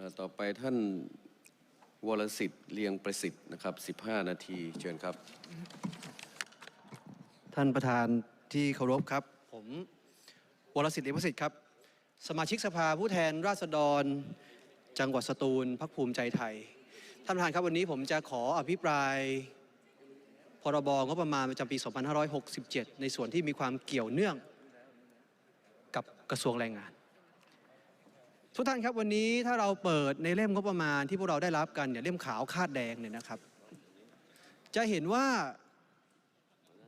ต่อไปท่านวรสิทธิ์เลียงประสิทธิ์นะครับ 15 นาทีเชิญครับ ท่านประธานที่เคารพครับ ผมวรสิทธิ์เอกประสิทธิ์ครับ สมาชิกสภาผู้แทนราษฎร จังหวัดสตูลพักภูมิใจไทย ท่านประธานครับวันนี้ผมจะขออภิปรายพรบงบประมาณประจำปี 2567 ในส่วนที่มีความเกี่ยวเนื่องกับกระทรวงแรงงาน ทุกท่านครับวันนี้ถ้าเราเปิดในเล่มงบประมาณที่พวกเราได้รับกันเนี่ยเล่มขาวคาดแดงเนี่ยนะครับ จะเห็นว่า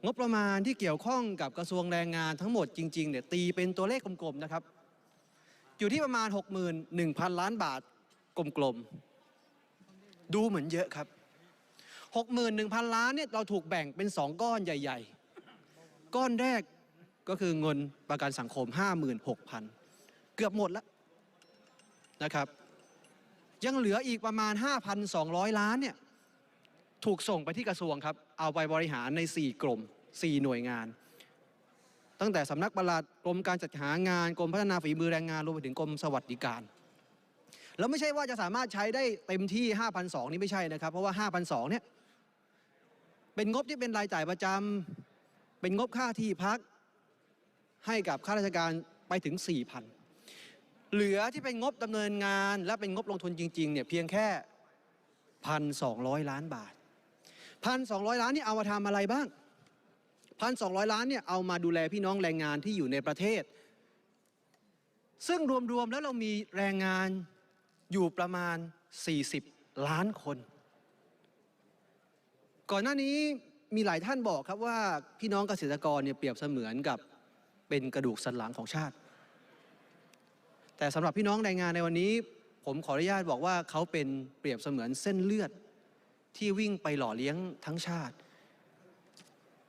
งบประมาณที่เกี่ยวข้องกับกระทรวงแรงงานทั้งหมดจริงๆเนี่ยตีเป็นตัวเลขกลมๆนะครับ อยู่ที่ประมาณ 61,000 ล้านบาทกลมๆ ดูเหมือนเยอะครับ 61,000 ล้านเนี่ยเราถูกแบ่งเป็น 2 ก้อนใหญ่ ๆ ก้อนแรกก็คือเงินประกันสังคม 56,000 เกือบหมดแล้ว นะครับ ยังเหลืออีกประมาณ 5,200 ล้านเนี่ยถูกส่งไปที่กระทรวงครับ เอาไปบริหารใน 4 กรม 4 หน่วยงาน ตั้งแต่สำนักปลัดกรมการจัดหางานกรมพัฒนาฝีมือแรงงานรวมไปถึงกรมสวัสดิการ แล้วไม่ใช่ว่าจะสามารถใช้ได้เต็มที่ 5,200 นี่ไม่ใช่นะครับ เพราะว่า 5,200 เนี่ยเป็นงบที่เป็นรายจ่ายประจำเป็นงบค่าที่พักให้กับข้าราชการไปถึง 4,000 เหลือที่เป็นงบดำเนินงานและเป็นงบลงทุนจริงๆเนี่ยเพียงแค่1,200ล้านบาท1,200ล้านนี่เอามาทำอะไรบ้าง1,200ล้านเนี่ยเอามาดูแลพี่น้องแรงงานที่อยู่ในประเทศ ซึ่งรวมๆแล้วเรามีแรงงานอยู่ประมาณ 40 ล้านคน ก่อนหน้านี้มีหลายท่านบอกครับว่าพี่น้องเกษตรกรเนี่ยเปรียบเสมือนกับเป็นกระดูกสันหลังของชาติ แต่สำหรับพี่น้องแรงงานในวันนี้ ผมขออนุญาตบอกว่าเขาเป็นเปรียบเสมือนเส้นเลือดที่วิ่งไปหล่อเลี้ยงทั้งชาติ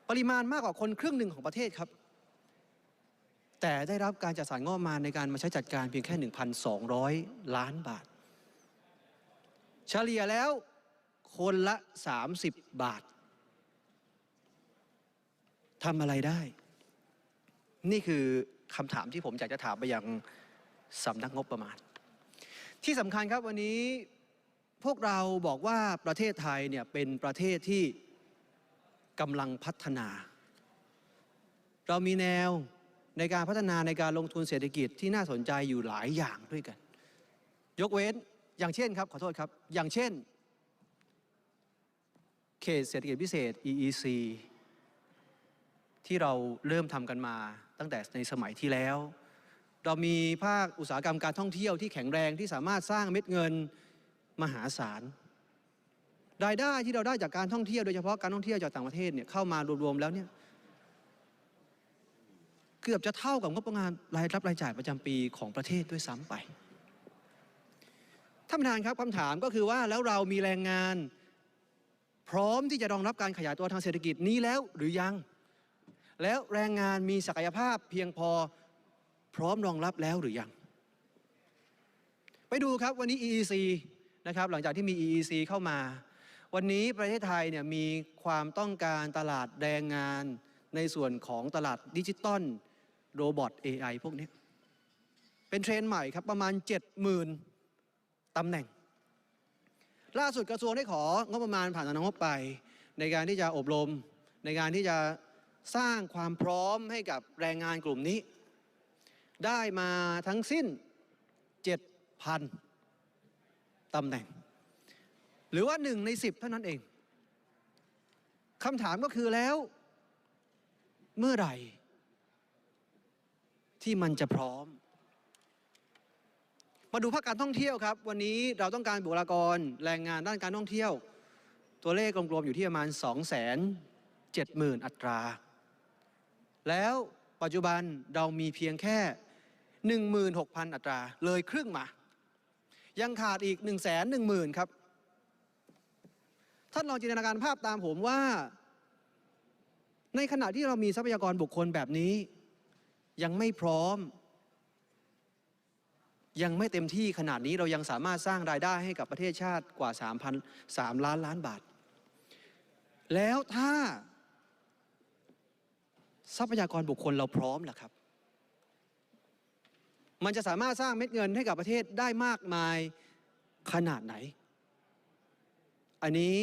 ปริมาณมากกว่าคนครึ่งหนึ่งของประเทศครับ แต่ได้รับการจัดสรรงบประมาณในการมาใช้จัดการเพียงแค่ 1,200 ล้านบาท เฉลี่ยแล้วคนละ 30 บาททำอะไรได้ นี่คือคำถามที่ผมอยากจะถามไปยัง สำนักงบประมาณ ที่สำคัญครับวันนี้พวกเราบอกว่าประเทศไทยเนี่ยเป็นประเทศที่กำลังพัฒนา เรามีแนวในการพัฒนาในการลงทุนเศรษฐกิจที่น่าสนใจอยู่หลายอย่างด้วยกัน ยกเว้นอย่างเช่นครับขอโทษครับ อย่างเช่น เขตเศรษฐกิจพิเศษ EEC ที่เราเริ่มทำกันมาตั้งแต่ในสมัยที่แล้ว เรามีภาคอุตสาหกรรมการท่องเที่ยวที่แข็งแรงที่สามารถสร้างเม็ดเงินมหาศาลรายได้ที่เราได้จากการท่องเที่ยวโดยเฉพาะการท่องเที่ยวจากต่างประเทศเนี่ยเข้ามารวมๆแล้วเนี่ยเกือบจะเท่ากับงบประมาณรายรับรายจ่ายประจำปีของประเทศด้วยซ้ำไปท่านประธานครับคำถามก็คือว่าแล้วเรามีแรงงาน พร้อมที่จะรองรับการขยายตัวทางเศรษฐกิจนี้แล้วหรือยัง แล้วแรงงานมีศักยภาพเพียงพอ พร้อมรองรับแล้วหรือยัง ไปดูครับวันนี้ EEC นะครับหลังจากที่มี EEC เข้ามา วันนี้ประเทศไทยเนี่ยมีความต้องการตลาดแรงงานในส่วนของตลาดดิจิตอลโรบอท AI พวกนี้ เป็นเทรนใหม่ครับประมาณ 70,000ตำแหน่ง ล่าสุดกระทรวงได้ของบประมาณผ่านสำนักงบไป ในการที่จะอบรม ในการที่จะสร้างความพร้อมให้กับแรงงานกลุ่มนี้ ได้มาทั้งสิ้น 7,000ตำแหน่ง หรือว่าหนึ่งในสิบเท่านั้นเองคำถามก็คือแล้วเมื่อไหร่ที่มันจะพร้อม มาดูภาคการท่องเที่ยวครับ วันนี้เราต้องการบุคลากรแรงงานด้านการท่องเที่ยว ตัวเลขกลมๆอยู่ที่ประมาณ 2 7 0 0 0 0 อัตรา แล้วปัจจุบันเรามีเพียงแค่ 16,000 อัตรา เลยครึ่งมา ยังขาดอีก 1 1 0 0 0 0 ครับ ท่านลองจินตนาการภาพตามผมว่า ในขณะที่เรามีทรัพยากรบุคคลแบบนี้ ยังไม่พร้อม ยังไม่เต็มที่ขนาดนี้เรายังสามารถสร้างรายได้ให้กับประเทศชาติกว่า 3,000 3 ล้านล้านบาท แล้วถ้าทรัพยากรบุคคลเราพร้อมล่ะครับ มันจะสามารถสร้างเม็ดเงินให้กับประเทศได้มากมายขนาดไหน อันนี้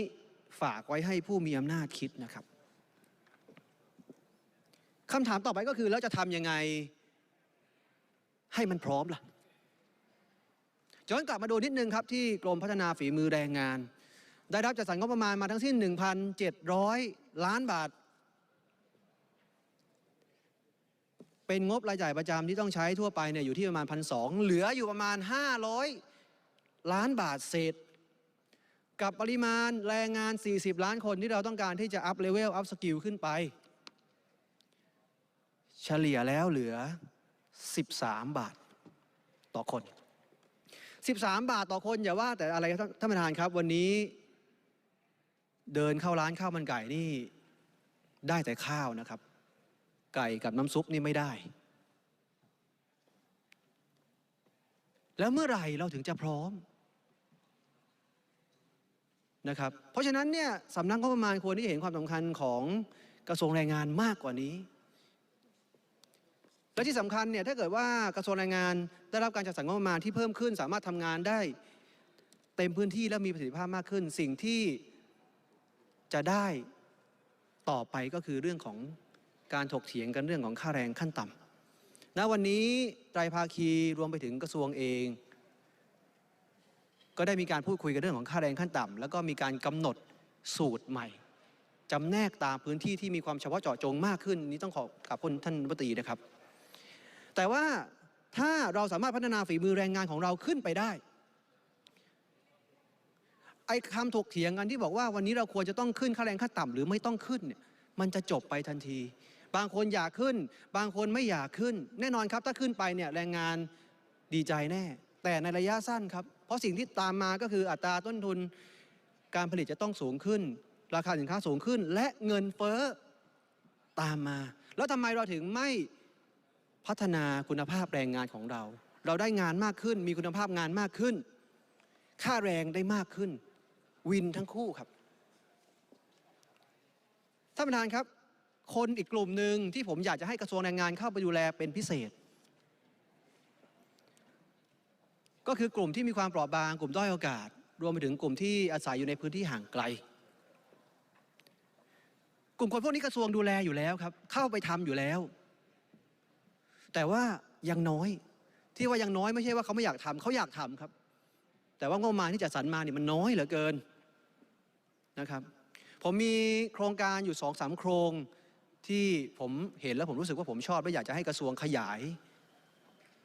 ฝากไว้ให้ผู้มีอำนาจคิดนะครับคำถามต่อไปก็คือแล้วจะทำยังไงให้มันพร้อมล่ะย้อนกลับมาดูนิดนึงครับ ที่กรมพัฒนาฝีมือแรงงาน ได้รับจัดสรรงบประมาณมาทั้งสิ้น 1,700 ล้านบาท เป็นงบรายจ่ายประจำที่ต้องใช้ทั่วไปเนี่ยอยู่ที่ประมาณพันสเหลืออยู่ประมาณ 500 ล้านบาทเศษ กับปริมาณแรงงาน 40 ล้านคนที่เราต้องการที่จะอัพเลเวลอัพสกิลขึ้นไป เฉลี่ยแล้วเหลือ 13 บาทต่อคน 13 บาทต่อคนอย่าว่าแต่อะไรท่านประธานครับวันนี้เดินเข้าร้านข้าวมันไก่นี่ได้แต่ข้าวนะครับ ไก่กับน้ำซุปนี่ไม่ได้ แล้วเมื่อไหร่เราถึงจะพร้อมนะครับ เพราะฉะนั้นเนี่ยสำนักงบประมาณควรที่จะเห็นความสำคัญของกระทรวงแรงงานมากกว่านี้ และที่สำคัญเนี่ยถ้าเกิดว่ากระทรวงแรงงานได้รับการจัดสรรงบประมาณที่เพิ่มขึ้น สามารถทำงานได้เต็มพื้นที่และมีประสิทธิภาพมากขึ้น สิ่งที่จะได้ต่อไปก็คือเรื่องของ การถกเถียงกันเรื่องของค่าแรงขั้นต่ำณวันนี้ไตรภาคีรวมไปถึงกระทรวงเอง ก็ได้มีการพูดคุยกันเรื่องของค่าแรงขั้นต่ำแล้วก็มีการกำหนดสูตรใหม่จำแนกตามพื้นที่ที่มีความเฉพาะเจาะจงมากขึ้น นี้ต้องขอขอบคุณท่านรัฐมนตรีนะครับ แต่ว่าถ้าเราสามารถพัฒนาฝีมือแรงงานของเราขึ้นไปได้ไอ้คำถกเถียงกันที่บอกว่าวันนี้เราควรจะต้องขึ้นค่าแรงขั้นต่ำหรือไม่ต้องขึ้นเนี่ยมันจะจบไปทันที บางคนอยากขึ้น บางคนไม่อยากขึ้น แน่นอนครับ ถ้าขึ้นไปเนี่ยแรงงานดีใจแน่ แต่ในระยะสั้นครับ เพราะสิ่งที่ตามมาก็คืออัตราต้นทุน การผลิตจะต้องสูงขึ้น ราคาสินค้าสูงขึ้น และเงินเฟ้อตามมา แล้วทำไมเราถึงไม่พัฒนาคุณภาพแรงงานของเรา เราได้งานมากขึ้น มีคุณภาพงานมากขึ้น ค่าแรงได้มากขึ้น วินทั้งคู่ครับท่านประธานครับ คนอีกกลุ่มหนึ่งที่ผมอยากจะให้กระทรวงแรงงานเข้าไปดูแลเป็นพิเศษ ก็คือกลุ่มที่มีความเปราะบาง กลุ่มด้อยโอกาส รวมไปถึงกลุ่มที่อาศัยอยู่ในพื้นที่ห่างไกล กลุ่มคนพวกนี้กระทรวงดูแลอยู่แล้วครับ เข้าไปทำอยู่แล้ว แต่ว่ายังน้อยที่ว่ายังน้อยไม่ใช่ว่าเขาไม่อยากทำเขาอยากทำครับ แต่ว่างบประมาณที่จัดสรรมาเนี่ยมันน้อยเหลือเกินนะครับผมมีโครงการอยู่สองสามโครง ที่ผมเห็นแล้วผมรู้สึกว่าผมชอบและอยากจะให้กระทรวงขยาย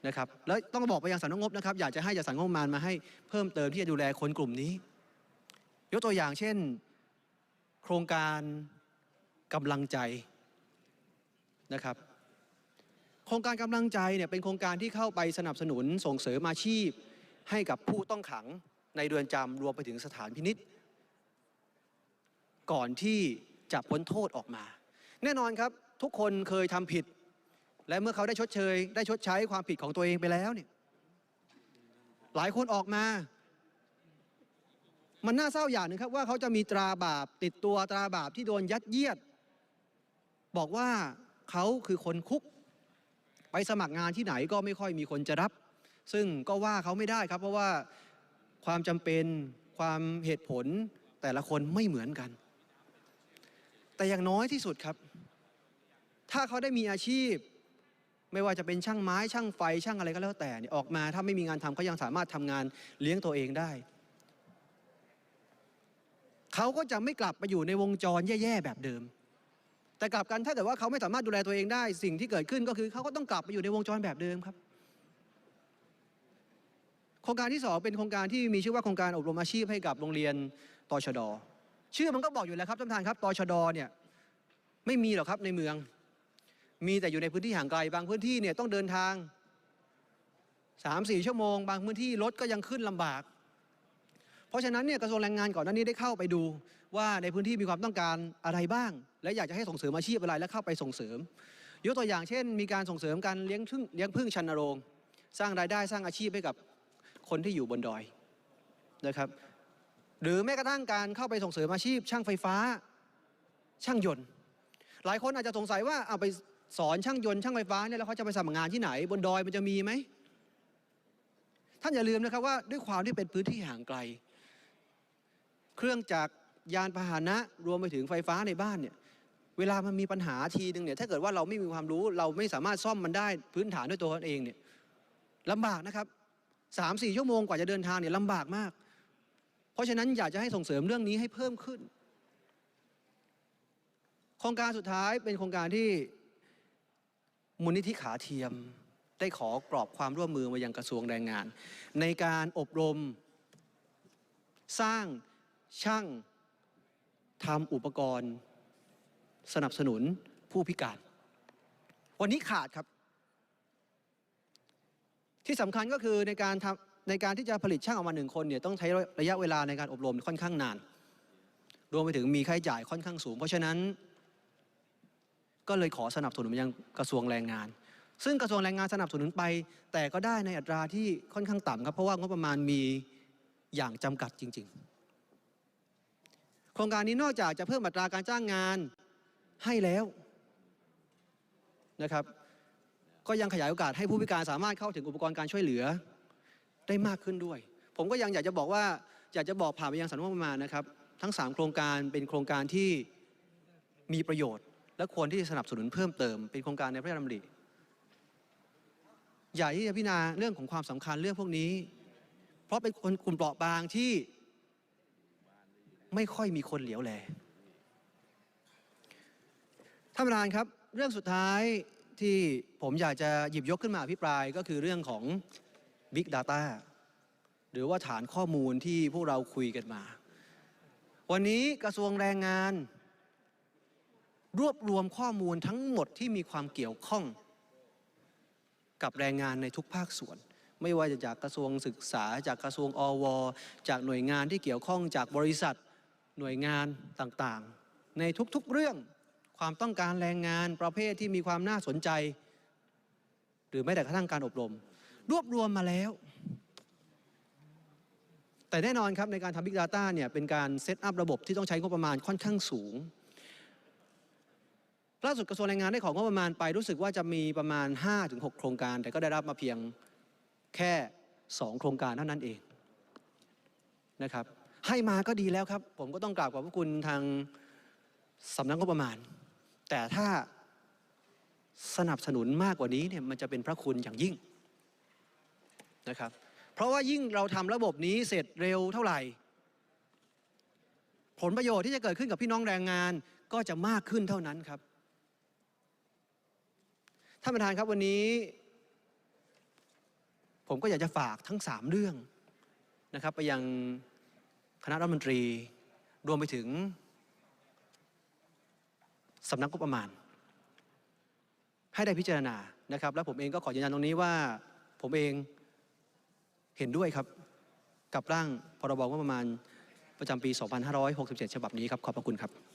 นะครับแล้วต้องบอกไปยังสำนักงบนะครับอยากจะให้จัดสรรงบประมาณมาให้เพิ่มเติมที่จะดูแลคนกลุ่มนี้ ยกตัวอย่างเช่น โครงการกำลังใจนะครับ โครงการกำลังใจเนี่ยเป็นโครงการที่เข้าไปสนับสนุนส่งเสริมอาชีพ ให้กับผู้ต้องขังในเรือนจำรวมไปถึงสถานพินิษก่อนที่จะพ้นโทษออกมา แน่นอนครับทุกคนเคยทำผิด และเมื่อเขาได้ชดเชย ได้ชดใช้ความผิดของตัวเองไปแล้วเนี่ยหลายคนออกมา มันน่าเศร้าอย่างหนึ่งครับว่าเขาจะมีตราบาปติดตัวตราบาปที่โดนยัดเยียด บอกว่าเขาคือคนคุก ไปสมัครงานที่ไหนก็ไม่ค่อยมีคนจะรับ ซึ่งก็ว่าเขาไม่ได้ครับ เพราะว่าความจำเป็นความเหตุผลแต่ละคนไม่เหมือนกัน แต่อย่างน้อยที่สุดครับ ถ้าเขาได้มีอาชีพ ไม่ว่าจะเป็นช่างไม้ช่างไฟช่างอะไรก็แล้วแต่เนี่ยออกมาถ้าไม่มีงานทำเขายังสามารถทำงานเลี้ยงตัวเองได้ เขาก็จะไม่กลับไปอยู่ในวงจรแย่ๆแบบเดิม แต่กลับกันถ้าเกิดว่าเขาไม่สามารถดูแลตัวเองได้ สิ่งที่เกิดขึ้นก็คือเขาก็ต้องกลับไปอยู่ในวงจรแบบเดิมครับโครงการที่สองเป็นโครงการที่มีชื่อว่าโครงการอบรมอาชีพให้กับโรงเรียนตชด ชื่อมันก็บอกอยู่แล้วครับท่านประธานครับตชดเนี่ยไม่มีหรอกครับในเมือง มีแต่อยู่ในพื้นที่ห่างไกล บางพื้นที่เนี่ยต้องเดินทางสามสี่ชั่วโมง บางพื้นที่รถก็ยังขึ้นลำบาก เพราะฉะนั้นเนี่ยกระทรวงแรงงานก่อนหน้านี้ได้เข้าไปดู ว่าในพื้นที่มีความต้องการอะไรบ้าง และอยากจะให้ส่งเสริมอาชีพอะไรและเข้าไปส่งเสริมยกตัวอย่างเช่น มีการส่งเสริมการเลี้ยงพึ่งเลี้ยงพึ่งชันนโรง สร้างรายได้สร้างอาชีพให้กับคนที่อยู่บนดอยนะครับ หรือแม้กระทั่งการเข้าไปส่งเสริมอาชีพ ช่างไฟฟ้า ช่างยนต์ หลายคนอาจจะสงสัยว่าเอาไป สอนช่างยนต์ช่างไฟฟ้าเนี่ยแล้วเขาจะไปสมัครงานที่ไหน บนดอยมันจะมีไหมท่านอย่าลืมนะครับว่าด้วยความที่เป็นพื้นที่ห่างไกล เครื่องจักรยานพาหนะรวมไปถึงไฟฟ้าในบ้านเนี่ยเวลามันมีปัญหาทีหนึ่งเนี่ยถ้าเกิดว่าเราไม่มีความรู้ เราไม่สามารถซ่อมมันได้พื้นฐานด้วยตัวเราเองเนี่ยลำบากนะครับสามสี่ชั่วโมงกว่าจะเดินทางเนี่ยลำบากมาก เพราะฉะนั้นอยากจะให้ส่งเสริมเรื่องนี้ให้เพิ่มขึ้น โครงการสุดท้ายเป็นโครงการที่ มูลนิธิขาเทียมได้ขอกรอบความร่วมมือมายังกระทรวงแรงงาน ในการอบรมสร้างช่างทำอุปกรณ์ สนับสนุนผู้พิการ วันนี้ขาดครับ ที่สำคัญก็คือในการทำในการที่จะผลิตช่างออกมาหนึ่งคนเนี่ยต้องใช้ระยะเวลาในการอบรมค่อนข้างนาน รวมไปถึงมีค่าใช้จ่ายค่อนข้างสูง เพราะฉะนั้น ก็เลยขอสนับสนุนมายังกระทรวงแรงงาน ซึ่งกระทรวงแรงงานสนับสนุนไป แต่ก็ได้ในอัตราที่ค่อนข้างต่ำครับ เพราะว่างบประมาณมีอย่างจำกัดจริง ๆ โครงการนี้นอกจากจะเพิ่มอัตราการจ้างงานให้แล้วนะครับ ก็ยังขยายโอกาสให้ผู้พิการสามารถเข้าถึงอุปกรณ์การช่วยเหลือได้มากขึ้นด้วย ผมก็ยังอยากจะบอกว่าอยากจะบอกผ่านไปยังสำนักงบประมาณนะครับ ทั้ง 3 โครงการเป็นโครงการที่มีประโยชน์ และควรที่จะสนับสนุนเพิ่มเติมเป็นโครงการในพระราชดำริอยากที่จะพิจารณาเรื่องของความสำคัญเรื่องพวกนี้ เพราะเป็นคนกลุ่มเปราะบางที่ไม่ค่อยมีคนเหลียวแลท่านประธานครับ เรื่องสุดท้ายที่ผมอยากจะหยิบยกขึ้นมาอภิปรายก็คือเรื่องของ Big Data หรือว่าฐานข้อมูลที่พวกเราคุยกันมา วันนี้กระทรวงแรงงาน รวบรวมข้อมูลทั้งหมดที่มีความเกี่ยวข้อง กับแรงงานในทุกภาคส่วน ไม่ว่าจะจากกระทรวงศึกษา จากกระทรวงอว จากหน่วยงานที่เกี่ยวข้องจากบริษัทหน่วยงานต่างๆ ในทุกๆเรื่องความต้องการแรงงานประเภทที่มีความน่าสนใจ หรือแม้แต่กระทั่งการอบรม รวบรวมมาแล้ว แต่แน่นอนครับในการทำ Big Data เนี่ยเป็นการเซตอัพระบบที่ต้องใช้งบประมาณค่อนข้างสูง ล่าสุดกระทรวงแรงงานได้ของงบประมาณไปรู้สึกว่าจะมีประมาณ 5-6 โครงการ แต่ก็ได้รับมาเพียงแค่ 2 โครงการเท่านั้นเองนะครับให้มาก็ดีแล้วครับ ผมก็ต้องกราบขอบพระคุณทางสำนักงบประมาณ แต่ถ้าสนับสนุนมากกว่านี้เนี่ยมันจะเป็นพระคุณอย่างยิ่งนะครับเพราะว่ายิ่งเราทำระบบนี้เสร็จเร็วเท่าไหร่ ผลประโยชน์ที่จะเกิดขึ้นกับพี่น้องแรงงานก็จะมากขึ้นเท่านั้นครับ ท่านประธานครับวันนี้ ผมก็อยากจะฝากทั้งสามเรื่องนะครับ ไปยังคณะรัฐมนตรีรวมไปถึงสำนักงบประมาณ ให้ได้พิจารณานะครับ และผมเองก็ขอยืนยันตรงนี้ว่า ผมเองเห็นด้วยครับกับร่างพรบงบประมาณประจำปี 2567 ฉบับนี้ครับ ขอบพระคุณครับ